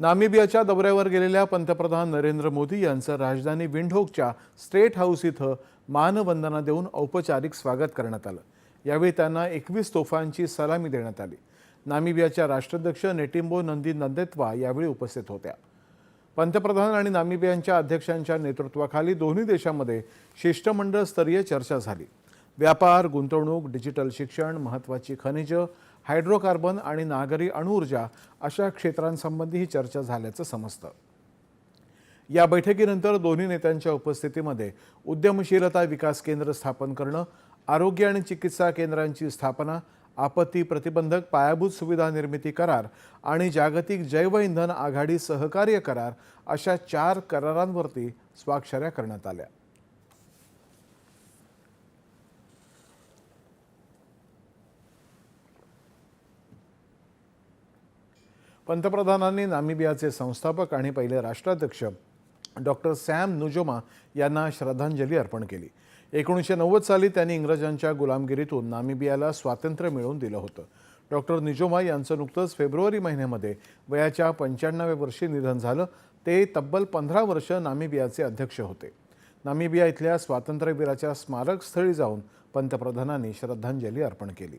नामिबियाच्या दौऱ्यावर गेलेल्या पंतप्रधान नरेंद्र मोदी यांचं राजधानी विंडहोकच्या स्टेट हाऊस इथं मानवंदना देऊन औपचारिक स्वागत करण्यात आलं. यावेळी त्यांना एकवीस तोफांची सलामी देण्यात आली. नामिबियाच्या राष्ट्राध्यक्ष नेटिंबो नंदी नंदेत्वा यावेळी उपस्थित होत्या. पंतप्रधान आणि नामिबियांच्या अध्यक्षांच्या नेतृत्वाखाली दोन्ही देशांमध्ये शिष्टमंडळ स्तरीय चर्चा झाली. व्यापार गुंतवणूक डिजिटल शिक्षण महत्त्वाची खनिजं हायड्रोकार्बन आणि नागरी अणुऊर्जा अशा क्षेत्रांसंबंधी ही चर्चा झाल्याचं समजतं. या बैठकीनंतर दोन्ही नेत्यांच्या उपस्थितीमध्ये उद्यमशीलता विकास केंद्र स्थापन करणं आरोग्य आणि चिकित्सा केंद्रांची स्थापना आपत्ती प्रतिबंधक पायाभूत सुविधा निर्मिती करार आणि जागतिक जैवइंधन आघाडी सहकार्य करार अशा चार करारांवरती स्वाक्षऱ्या करण्यात आल्या. पंतप्रधानांनी नामिबियाचे संस्थापक आणि पहिले राष्ट्राध्यक्ष डॉक्टर सॅम नुजोमा यांना श्रद्धांजली अर्पण केली. एकोणीसशे नव्वद साली त्यांनी इंग्रजांच्या गुलामगिरीतून नामिबियाला स्वातंत्र्य मिळवून दिलं होतं. डॉक्टर निजोमा यांचं नुकतंच फेब्रुवारी महिन्यामध्ये वयाच्या पंच्याण्णव्या वर्षी निधन झालं. ते तब्बल पंधरा वर्ष नामिबियाचे अध्यक्ष होते. नामिबिया इथल्या स्वातंत्र्यवीराच्या स्मारकस्थळी जाऊन पंतप्रधानांनी श्रद्धांजली अर्पण केली.